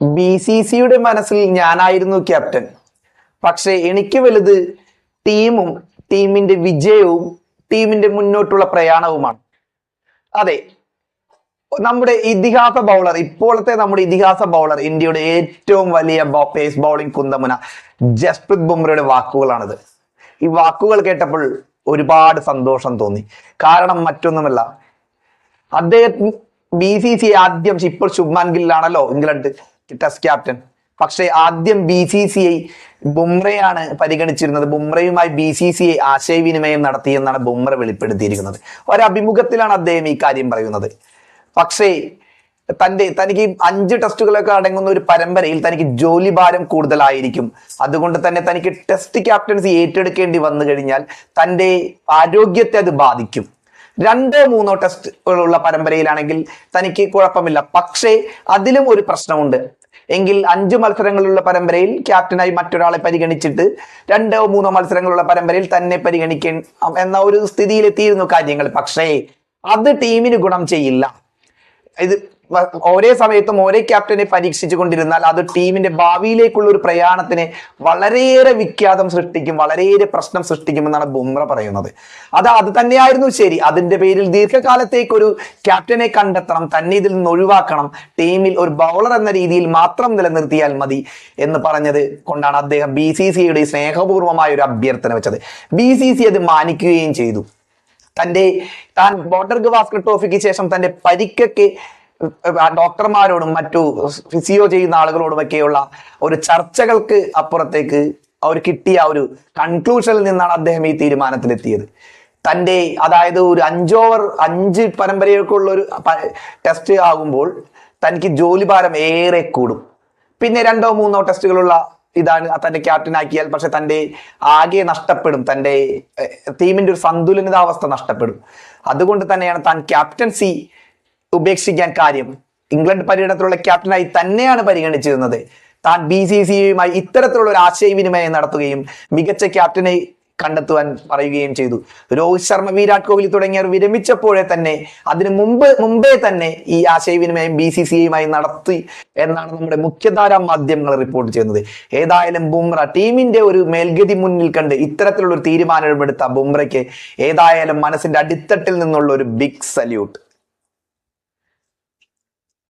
B C സിയുടെ മനസ്സിൽ ഞാനായിരുന്നു ക്യാപ്റ്റൻ. പക്ഷെ എനിക്ക് വലുത് ടീമും ടീമിന്റെ വിജയവും ടീമിന്റെ മുന്നോട്ടുള്ള പ്രയാണവുമാണ്. അതെ നമ്മുടെ ഇതിഹാസ ബൗളർ ഇപ്പോഴത്തെ നമ്മുടെ ഇതിഹാസ ബൗളർ ഇന്ത്യയുടെ ഏറ്റവും വലിയ പേസ് ബൗളിംഗ് കുന്തമുന ജസ്പ്രീത് ബുംറയുടെ വാക്കുകളാണിത്. ഈ വാക്കുകൾ കേട്ടപ്പോൾ ഒരുപാട് സന്തോഷം തോന്നി. കാരണം മറ്റൊന്നുമല്ല അദ്ദേഹം ബി സി സി ആദ്യം ഇപ്പോൾ ശുഭ്മാൻ ഗില്ലാണല്ലോ ഇംഗ്ലണ്ട്. ടെസ്റ്റ് ക്യാപ്റ്റൻ പക്ഷേ ആദ്യം ബി സി സി ഐ ബുംറയാണ് പരിഗണിച്ചിരുന്നത്. ബുംറയുമായി ബി സി സി ഐ ആശയവിനിമയം നടത്തിയെന്നാണ് ബുംറ വെളിപ്പെടുത്തിയിരിക്കുന്നത്. ഒരഭിമുഖത്തിലാണ് അദ്ദേഹം ഈ കാര്യം പറയുന്നത്. പക്ഷേ തന്റെ തനിക്ക് അഞ്ച് ടെസ്റ്റുകളൊക്കെ അടങ്ങുന്ന ഒരു പരമ്പരയിൽ തനിക്ക് ജോലി ഭാരം കൂടുതലായിരിക്കും. അതുകൊണ്ട് തന്നെ തനിക്ക് ടെസ്റ്റ് ക്യാപ്റ്റൻസി ഏറ്റെടുക്കേണ്ടി വന്നു കഴിഞ്ഞാൽ തന്റെ ആരോഗ്യത്തെ അത് ബാധിക്കും. രണ്ടോ മൂന്നോ ടെസ്റ്റുകളുള്ള പരമ്പരയിലാണെങ്കിൽ തനിക്ക് കുഴപ്പമില്ല. പക്ഷേ അതിലും ഒരു പ്രശ്നമുണ്ട്. എങ്കിൽ അഞ്ച് മത്സരങ്ങളുള്ള പരമ്പരയിൽ ക്യാപ്റ്റനായി മറ്റൊരാളെ പരിഗണിച്ചിട്ട് രണ്ടോ മൂന്നോ മത്സരങ്ങളുള്ള പരമ്പരയിൽ തന്നെ പരിഗണിക്കണം എന്ന ഒരു സ്ഥിതിയിലെത്തിയിരുന്നു കാര്യങ്ങൾ. പക്ഷേ അത് ടീമിന് ഗുണം ചെയ്യില്ല. ഇത് ഒരേ സമയത്തും ഒരേ ക്യാപ്റ്റനെ പരീക്ഷിച്ചു കൊണ്ടിരുന്നാൽ അത് ടീമിന്റെ ഭാവിയിലേക്കുള്ള ഒരു പ്രയാണത്തിന് വളരെയേറെ വിഖ്യാതം സൃഷ്ടിക്കും വളരെയേറെ പ്രശ്നം സൃഷ്ടിക്കുമെന്നാണ് ബുംറ പറയുന്നത്. അത് അത് തന്നെയായിരുന്നു ശരി. അതിന്റെ പേരിൽ ദീർഘകാലത്തേക്ക് ഒരു ക്യാപ്റ്റനെ കണ്ടെത്തണം തന്നെ ഇതിൽ നിന്ന് ഒഴിവാക്കണം ടീമിൽ ഒരു ബൗളർ എന്ന രീതിയിൽ മാത്രം നിലനിർത്തിയാൽ മതി എന്ന് പറഞ്ഞത് കൊണ്ടാണ് അദ്ദേഹം ബി സി സിയുടെ സ്നേഹപൂർവമായ ഒരു അഭ്യർത്ഥന വെച്ചത്. ബി സി സി അത് മാനിക്കുകയും ചെയ്തു. തന്റെ താൻ ബോർഡർ ഗവാസ്കർ ട്രോഫിക്ക് ശേഷം തന്റെ പരിക്കൊക്കെ ഡോക്ടർമാരോടും മറ്റു ഫിസിയോ ചെയ്യുന്ന ആളുകളോടുമൊക്കെയുള്ള ഒരു ചർച്ചകൾക്ക് അപ്പുറത്തേക്ക് അവർ കിട്ടിയ ഒരു കൺക്ലൂഷനിൽ നിന്നാണ് അദ്ദേഹം ഈ തീരുമാനത്തിലെത്തിയത്. തന്റെ അതായത് ഒരു അഞ്ചോവർ അഞ്ച് പരമ്പരയൊക്കെയുള്ള ഒരു ടെസ്റ്റ് ആകുമ്പോൾ തനിക്ക് ജോലിഭാരം ഏറെ കൂടും. പിന്നെ രണ്ടോ മൂന്നോ ടെസ്റ്റുകളുള്ള ഇതാണ് തന്റെ ക്യാപ്റ്റൻ ആക്കിയാൽ പക്ഷെ തന്റെ ആകെ നഷ്ടപ്പെടും. തന്റെ ടീമിന്റെ ഒരു സന്തുലനിതാവസ്ഥ നഷ്ടപ്പെടും. അതുകൊണ്ട് തന്നെയാണ് താൻ ക്യാപ്റ്റൻസി ഉപേക്ഷിക്കാൻ കാര്യം. ഇംഗ്ലണ്ട് പര്യടനത്തിലുള്ള ക്യാപ്റ്റനായി തന്നെയാണ് പരിഗണിച്ചിരുന്നത്. താൻ ബി സി സിയുമായി ഇത്തരത്തിലുള്ള ഒരു ആശയവിനിമയം നടത്തുകയും മികച്ച ക്യാപ്റ്റനെ കണ്ടെത്തുവാൻ പറയുകയും ചെയ്തു. രോഹിത് ശർമ്മ വിരാട് കോഹ്ലി തുടങ്ങിയവർ വിരമിച്ചപ്പോഴേ തന്നെ അതിനു മുമ്പ് മുമ്പേ തന്നെ ഈ ആശയവിനിമയം ബി സി സിയുമായി നടത്തി എന്നാണ് നമ്മുടെ മുഖ്യധാര മാധ്യമങ്ങൾ റിപ്പോർട്ട് ചെയ്യുന്നത്. ഏതായാലും ബുംറ ടീമിന്റെ ഒരു മേൽഗതി മുന്നിൽ കണ്ട് ഇത്തരത്തിലുള്ള ഒരു തീരുമാനമെടുത്ത ബുംറയ്ക്ക് ഏതായാലും മനസ്സിന്റെ അടിത്തട്ടിൽ നിന്നുള്ള ഒരു ബിഗ് സല്യൂട്ട്